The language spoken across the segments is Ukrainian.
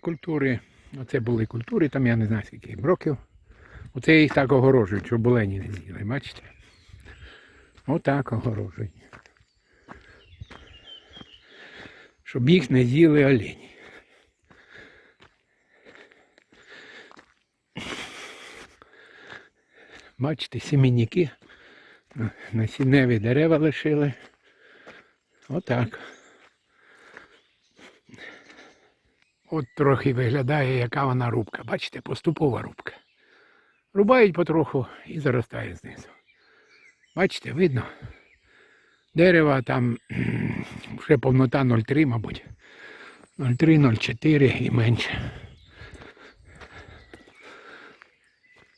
Культури, оце були культури, там я не знаю скільки їм років. Оце їх так огорожують, щоб олені не з'їли, бачите? Отак огорожують. Щоб їх не з'їли олені. Бачите, сімейники на- насінневі дерева лишили. Отак. От трохи виглядає, яка вона рубка. Бачите, поступова рубка. Рубають потроху і заростає знизу. Бачите, видно? Дерева там вже повнота 0,3, мабуть. 0,3, 0,4 і менше.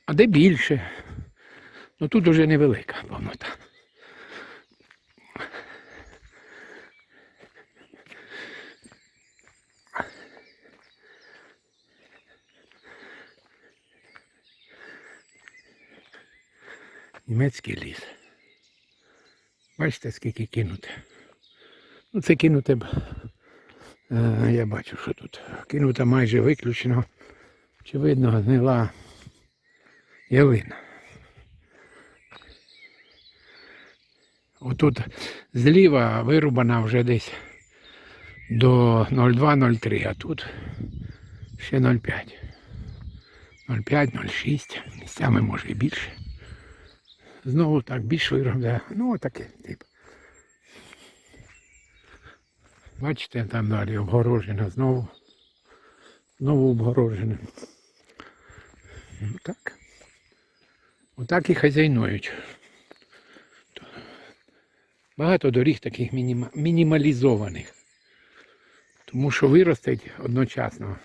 А де більше? Ну тут уже невелика повнота. Німецький ліс. Бачите, скільки кинуте. Ну, це кинуте б. Е, я бачу, що тут. Кинута майже виключно. Очевидно, гнила ялина. Отут зліва вирубана вже десь до 0,2-0,3, а тут ще 0,5. 0,5, 0,6, місцями може і більше. Знову так більш виробляє. Ну, отаке, типу. Бачите, там далі обгорожено знову. Знову обгорожено. Так. Отак і хазяйнують. Багато доріг таких мініма... мінімалізованих. Тому що виростить одночасно.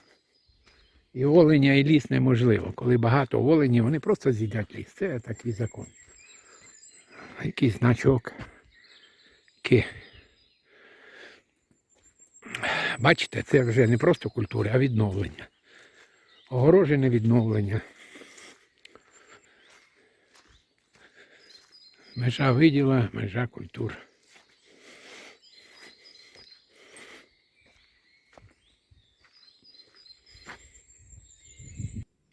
І оленя, і ліс неможливо. Коли багато оленів, вони просто з'їдять ліс. Це такий закон. Якийсь значок. Ки. Бачите, це вже не просто культура, а відновлення. Огорожене відновлення. Межа виділа, межа культур.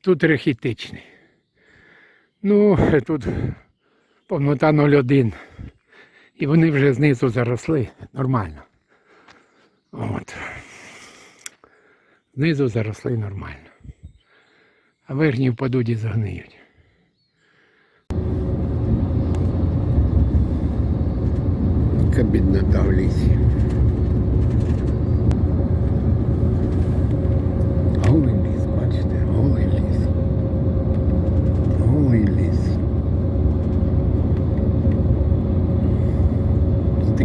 Тут рехітичний. Ну, тут повнота 0,1. І вони вже знизу заросли нормально. От. Знизу заросли нормально. А верхні впадуть і загниють. Яка біднота в лісі. Голий ліс, бачите, голий ліс. Голий ліс.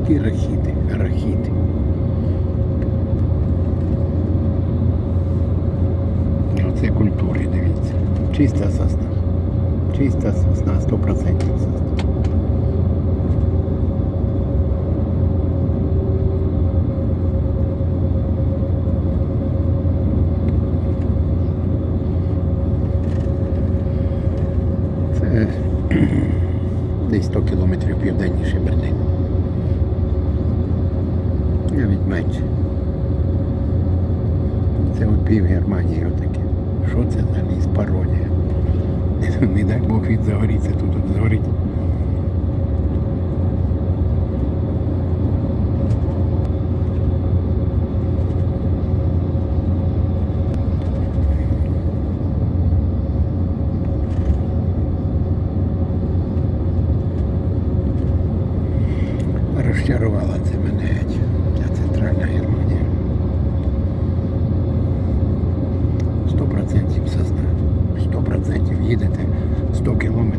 І такі рахіти, рахіти. Оце культури, дивіться. Чиста сосна. Чиста сосна, 100% сосна. Десь 100 кілометрів південніше Берлін. Менше. Це от пів Германії отаке. Що це за ліс пародія? Не дай Бог він загоріться, тут от згорить. Розчарувала це мене їдете 100 кілометрів одна сосна.